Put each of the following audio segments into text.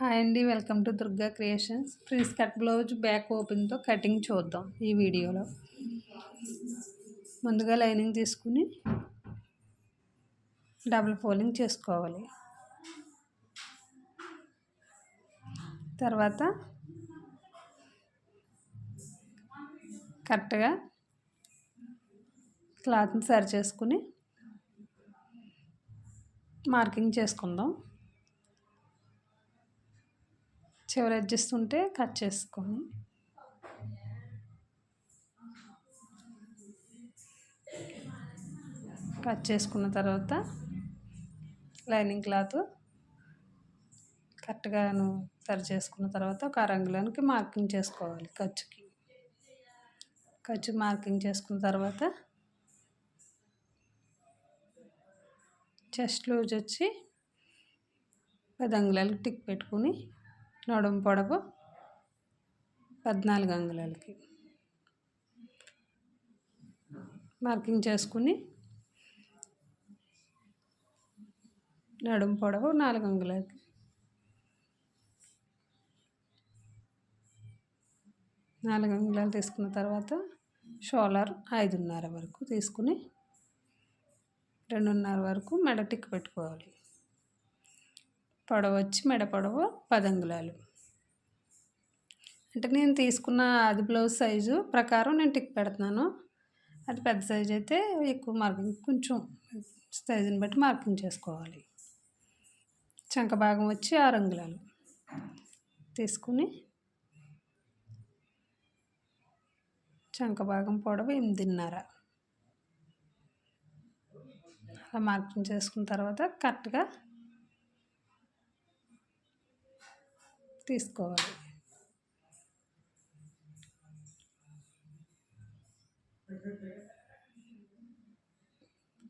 Hi అండి welcome to Durga creations. Prince cut blouse back ఓపెన్తో cutting చూద్దాం ఈ వీడియోలో. ముందుగా లైనింగ్ తీసుకుని డబుల్ ఫోలింగ్ చేసుకోవాలి. తర్వాత కరెక్ట్గా క్లాత్ని సరి చేసుకుని మార్కింగ్ చేసుకుందాం. చివరి అడ్జస్ట్ ఉంటే కట్ చేసుకొని కట్ చేసుకున్న తర్వాత లైనింగ్ క్లాత్ కరెక్ట్గాను సరి చేసుకున్న తర్వాత ఒక రంగులోనికి మార్కింగ్ చేసుకోవాలి ఖర్చుకి. ఖర్చు మార్కింగ్ చేసుకున్న తర్వాత చెస్ట్ లూజ్ వచ్చి పది అంగుళాలకు టిక్ పెట్టుకుని నడుం పొడవు పద్నాలుగు అంగుళాలకి. మార్కింగ్ చేసుకుని నడుం పొడవు నాలుగు అంగుళాలకి. నాలుగు అంగుళాలు తీసుకున్న తర్వాత షోలర్ ఐదున్నర వరకు తీసుకుని రెండున్నర వరకు మెడ టిక్ పెట్టుకోవాలి. పొడవు వచ్చి మెడ పొడవు పదంగులాలు అంటే నేను తీసుకున్న అది బ్లౌజ్ సైజు ప్రకారం నేను టిక్ పెడుతున్నాను. అది పెద్ద సైజు అయితే ఎక్కువ మార్కింగ్ కొంచెం సైజుని బట్టి మార్కింగ్ చేసుకోవాలి. చంక భాగం వచ్చి ఆరు అంగుళాలు. తీసుకుని చంక భాగం పొడవు ఎనిమిదిన్నర. అలా మార్కింగ్ చేసుకున్న తర్వాత కరెక్ట్గా తీసుకోవాలి.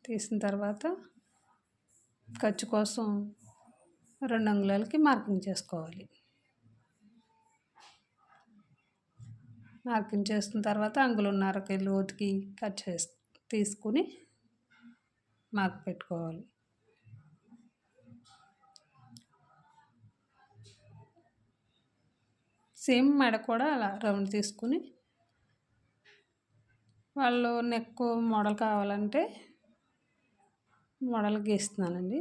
తీసిన తర్వాత ఖర్చు కోసం రెండు అంగుళాలకి మార్కింగ్ చేసుకోవాలి. మార్కింగ్ చేసిన తర్వాత అంగులున్నరకి లోతుకి కట్ చేసి తీసుకుని మార్క్ పెట్టుకోవాలి. సేమ్ మెడ కూడా అలా రౌండ్ తీసుకుని వాళ్ళు నెక్ మోడల్ కావాలంటే మోడల్ గీస్తున్నానండి.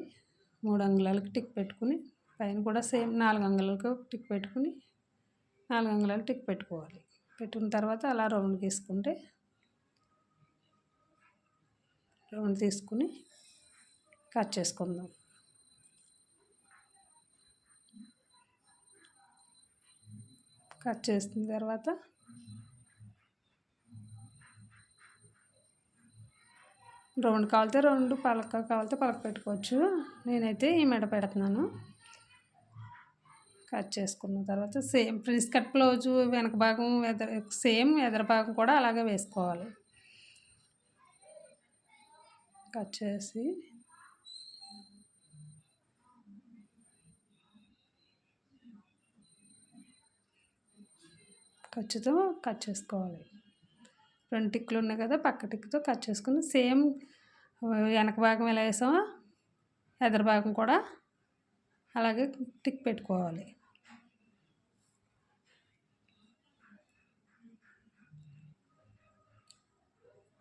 మూడు అంగుళాలకి టిక్ పెట్టుకుని పైన కూడా సేమ్ నాలుగు అంగుళాలకు టిక్ పెట్టుకుని నాలుగు అంగుళాలు టిక్ పెట్టుకోవాలి. పెట్టుకున్న తర్వాత అలా రౌండ్ గీసుకుంటే రౌండ్ తీసుకుని కట్ చేసుకుందాం. కట్ చేసిన తర్వాత రౌండ్ కావాలితే రెండు పలక కావాలితే పలక పెట్టుకోవచ్చు. నేనైతే ఈ మెడ పెడుతున్నాను. కట్ చేసుకున్న తర్వాత సేమ్ ప్రిన్స్ కట్ బ్లౌజు వెనక భాగం ఎదర సేమ్ ఎదర భాగం కూడా అలాగే వేసుకోవాలి. కట్ చేసి ఖర్చుతో కట్ చేసుకోవాలి. రెండు టిక్కులు ఉన్నాయి కదా పక్క టిక్తో కట్ చేసుకుని సేమ్ వెనక భాగం ఎలా వేసామో ఎదర భాగం కూడా అలాగే టిక్ పెట్టుకోవాలి.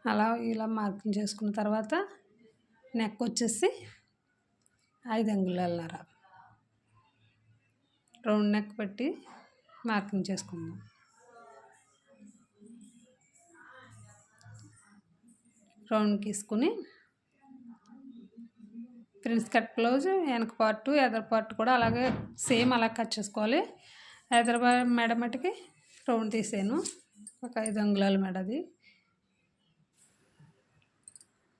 అలా ఇలా మార్కింగ్ చేసుకున్న తర్వాత నెక్ వచ్చేసి ఐదు అంగుళాలన్నర. రౌండ్ నెక్ పెట్టి మార్కింగ్ చేసుకుందాం. రౌండ్ గీసుకుని ఫ్రెండ్స్ కట్ బ్లౌజ్ వెనక పార్ట్ ఎదర్ పార్ట్ కూడా అలాగే సేమ్ అలా కట్ చేసుకోవాలి. ఎదర్ మెడ మటుకి రౌండ్ తీసాను ఒక ఐదు అంగుళాల మెడది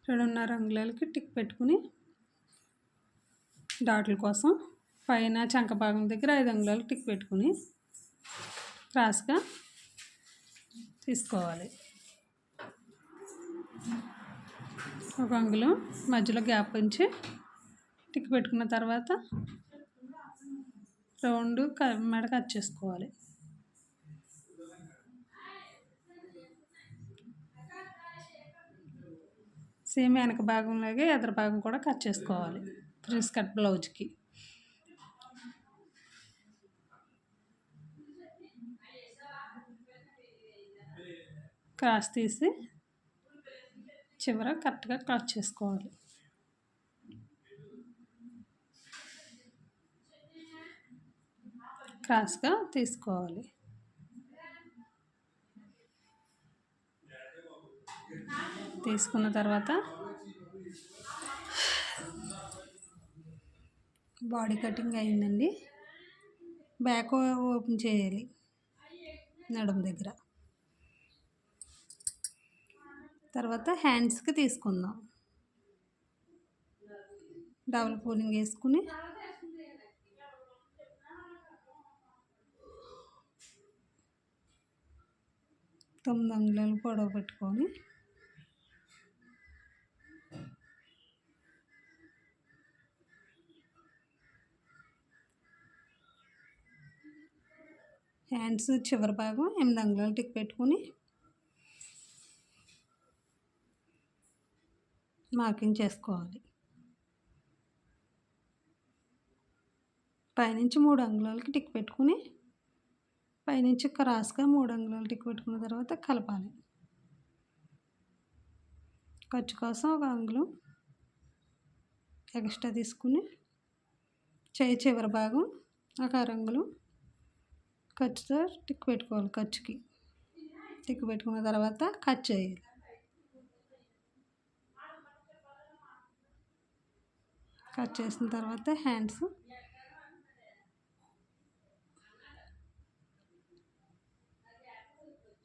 రెండున్నర అంగుళాలకి టిక్ పెట్టుకుని డాట్ల కోసం పైన చంక భాగం దగ్గర ఐదు అంగుళాలు టిక్ పెట్టుకుని క్రాస్గా తీసుకోవాలి. ఒక అంగుళం మధ్యలో గ్యాప్ ఉంచి టిక్ పెట్టుకున్న తర్వాత రౌండ్ మెడ కట్ చేసుకోవాలి. సేమ్ వెనక భాగంలాగే ఎదర భాగం కూడా కట్ చేసుకోవాలి. ప్రిన్స్ కట్ బ్లౌజ్కి. క్రాస్ తీసి చివర కరెక్ట్గా కట్ చేసుకోవాలి. క్రాస్గా తీసుకోవాలి. తీసుకున్న తర్వాత బాడీ కటింగ్ అయిందండి. బ్యాక్ ఓపెన్ చేయాలి నడుము దగ్గర. తర్వాత హ్యాండ్స్కి తీసుకుందాం. డబుల్ పూలింగ్ వేసుకుని. తొమ్మిది అంగుళాలు పొడవు పెట్టుకొని. హ్యాండ్స్ చివరి భాగం ఎనిమిది అంగుళాలు టిక్ పెట్టుకుని. మార్కింగ్ చేసుకోవాలి. పైనుంచి మూడు అంగుళాలకి టిక్ పెట్టుకుని పైనుంచి క్రాస్గా మూడు అంగుళాలు టిక్ పెట్టుకున్న తర్వాత కలపాలి. ఖర్చు కోసం ఒక అంగుళం ఎక్స్ట్రా తీసుకుని చేయి చివరి భాగం ఒక అరంగులు ఖర్చుతో టిక్ పెట్టుకోవాలి ఖర్చుకి. టిక్ పెట్టుకున్న తర్వాత కట్ చేయాలి. కట్ చేసిన తర్వాత హ్యాండ్స్.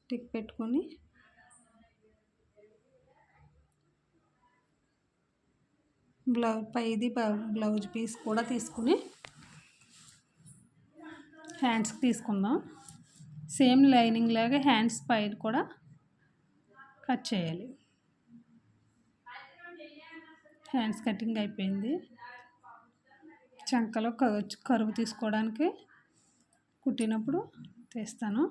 టిక్ పెట్టుకొని బ్లౌజ్ పైది బ్లౌజ్ పీస్ కూడా తీసుకుని హ్యాండ్స్కి తీసుకుందాం. సేమ్ లైనింగ్ లాగా హ్యాండ్స్ పైన కూడా కట్ చేయాలి. హ్యాండ్స్ కటింగ్ అయిపోయింది. చంకలో కరువు తీసుకోవడానికి కుట్టినప్పుడు తీస్తాను.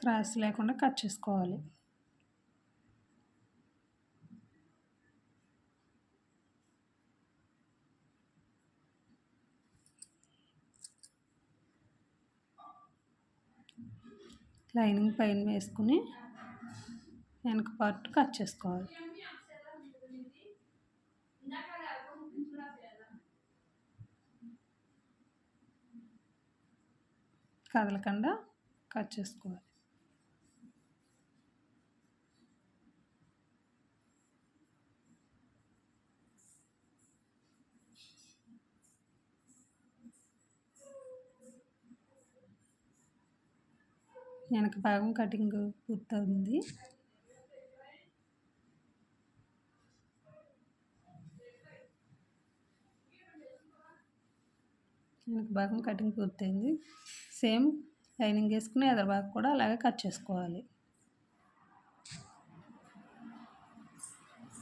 క్రాస్ లేకుండా కట్ చేసుకోవాలి. లైనింగ్ పైన వేసుకుని వెనక పార్ట్ కట్ చేసుకోవాలి. కదలకుండా కట్ చేసుకోవాలి. వెనక భాగం కటింగ్ పూర్తవుతుంది. వెనక భాగం కటింగ్ పూర్తయింది. సేమ్ లైనింగ్ వేసుకుని ఎదర భాగం కూడా అలాగే కట్ చేసుకోవాలి.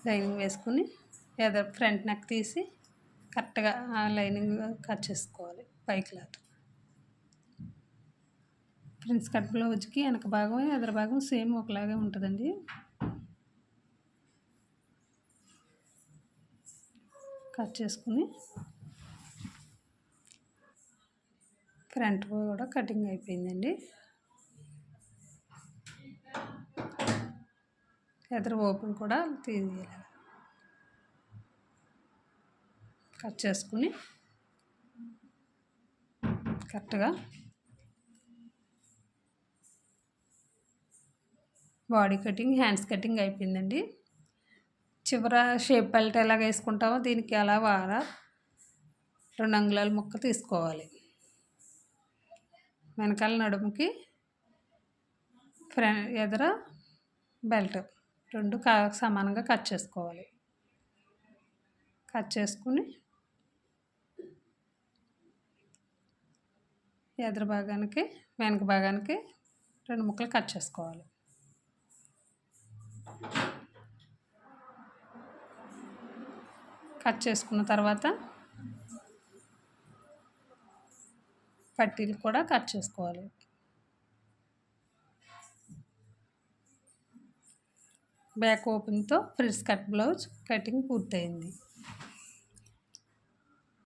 లైనింగ్ వేసుకుని ఎదర ఫ్రంట్ నెక్ తీసి కరెక్ట్గా ఆ లైనింగ్ కట్ చేసుకోవాలి పై క్లాత్. ప్రిన్స్ కట్ బ్లౌజ్కి వెనక భాగం ఎదర భాగం సేమ్ ఒకలాగే ఉంటుందండి. కట్ చేసుకుని ఫ్రంట్ కూడా కటింగ్ అయిపోయిందండి. ఎదర ఓపెన్ కూడా తీయాలి కట్ చేసుకుని కరెక్ట్గా బాడీ కటింగ్ హ్యాండ్స్ కటింగ్ అయిపోయిందండి. చివర షేప్ బెల్ట్ ఎలాగ వేసుకుంటామో దీనికి అలా వార రెండు అంగుళాల ముక్క తీసుకోవాలి. వెనకాల నడుముకి ఫ్రె ఎదుర బెల్ట్. రెండు సమానంగా కట్ చేసుకోవాలి. కట్ చేసుకుని ఎదురు భాగానికి వెనక భాగానికి రెండు ముక్కలు కట్ చేసుకోవాలి. కట్ చేసుకున్న తర్వాత పట్టీలు కూడా కట్ చేసుకోవాలి. బ్యాక్ ఓపెన్తో ఫ్రిడ్స్ కట్ బ్లౌజ్ కటింగ్ పూర్తయింది.